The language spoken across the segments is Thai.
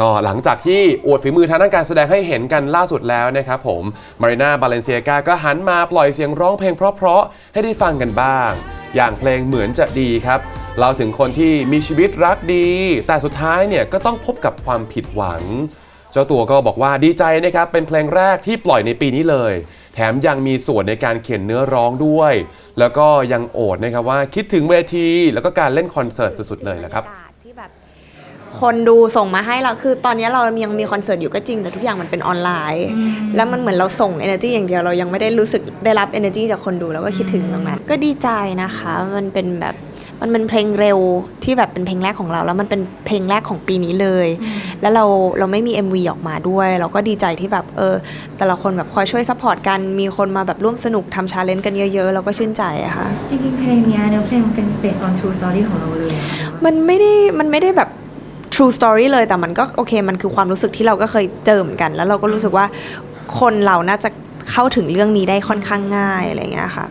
ก็หลังจากที่อวดฝีมือทางด้านการแสดงให้เห็นกันล่าสุดแล้วนะครับผมมารีนาบาเลนเซียกาก็หันมาปล่อยเสียงร้องเพลงเพราะๆให้ได้ฟังกันบ้าง อย่างเพลงเหมือนจะดีครับเราถึงคนที่มีชีวิตรักดี แต่สุดท้ายเนี่ยก็ต้องพบกับความผิดหวัง เจ้าตัวก็บอกว่าดีใจนะครับ เป็นเพลงแรกที่ปล่อยในปีนี้เลย แถมยังมีส่วนในการเขียนเนื้อร้องด้วย แล้วก็ยังโอดนะครับว่าคิดถึงเวที แล้วก็การเล่นคอนเสิร์ตสุดๆเลยนะครับที่แบบ คนดูส่งมาให้เราคือตอนนี้เรายังมีคอนเสิร์ตอยู่ก็จริงแต่ทุกอย่างมันเป็นออนไลน์ แล้วมันเหมือนเราส่ง energy อย่างเดียวเรายังไม่ได้รู้สึกได้รับ energy จากคนดูแล้วก็คิดถึงตรงนั้น ก็ดีใจนะคะ มันเป็นแบบมันเป็นเพลงเร็วที่แบบเป็นเพลงแรกของเรา แล้วมันเป็นเพลงแรกของปีนี้เลย แล้วเราเราไม่มี MV ออกมาด้วย เราก็ดีใจที่แบบเออแต่ละคนแบบคอยช่วยซัพพอร์ตกันมีคนมาแบบร่วมสนุกทำชาเลนจ์กันเยอะๆเราก็ชื่นใจอะค่ะจริงๆเพลงเนี้ยเนื้อเพลงมันเป็น based on true story ของเราเลยอะมันไม่ได้มันไม่ได้แบบ true story เลยแต่มันก็โอเค มันคือความรู้สึกที่เราก็เคยเจอเหมือนกัน แล้วเราก็รู้สึกว่าคนเราน่าจะเข้าถึงเรื่องนี้ได้ค่อนข้างง่ายอะไรอย่างเงี้ยค่ะ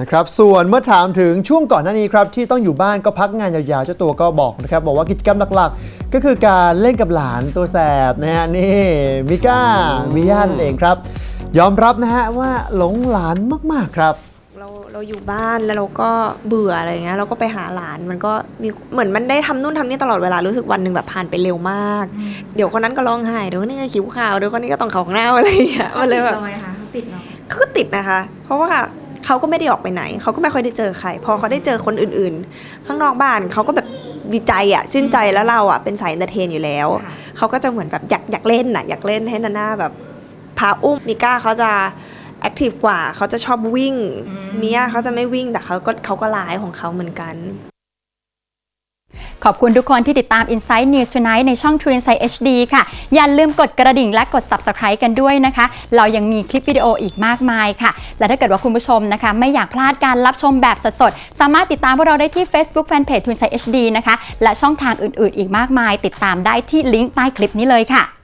นะครับส่วนเมื่อถามถึงช่วงก่อนหน้านี้ครับที่ต้องอยู่บ้านก็พักงานยาวๆเจ้าตัวก็บอกนะครับบอกว่ากิจกรรมหลักๆ ก็คือการเล่นกับหลานตัวแสบนะฮะนี่มิก้ามิย่านเองครับ ยอมรับนะฮะว่าหลงหลานมากๆครับ เราเราอยู่บ้านแล้วเราก็เบื่ออะไรเงี้ยเราก็ไปหาหลานมันก็มีเหมือนมันได้ทำนู่นทำนี่ตลอดเวลารู้สึกวันหนึ่งแบบผ่านไปเร็วมาก เดี๋ยวคนนั้นก็ร้องไห้เดี๋ยวคนนี้ก็ขิวขาวเดี๋ยวคนนี้ก็ต้องเขาของหน้าอะไรอย่างเงี้ยมันเลยแบบติดเราไหมคะเขาติดเราเขาก็ติดนะคะ เพราะว่าเขาก็ไม่ได้ออกไปไหน เขาก็ไม่ค่อยได้เจอใคร พอเขาได้เจอคนอื่น ๆ ข้างนอกบ้านเขาก็แบบดีใจอะชื่นใจแล้วเราอะเป็นสายเอนเตอร์เทนอยู่แล้วค่ะเขาก็จะเหมือนแบบอยากอยากเล่นน่ะอยากเล่นให้นาน่าแบบพาอุ้มมิก้าเขาจะ แอคทีฟกว่าเขาจะชอบวิ่งมิยาเขาจะไม่วิ่งแต่เขาก็เขาก็ร้ายของเขาเหมือนกัน ขอบคุณทุกคนที่ติดตาม Inside News Tonight ในช่อง True Insight HD ค่ะ อย่าลืมกดกระดิ่งและกด Subscribe กันด้วยนะคะ เรายังมีคลิปวิดีโออีกมากมายค่ะ และถ้าเกิดว่าคุณผู้ชมนะคะ ไม่อยากพลาดการรับชมแบบสดๆ สามารถติดตามพวกเราได้ที่ Facebook Fanpage True Insight HD นะคะ และช่องทางอื่นๆ อีกมากมาย ติดตามได้ที่ลิงก์ใต้คลิปนี้เลยค่ะ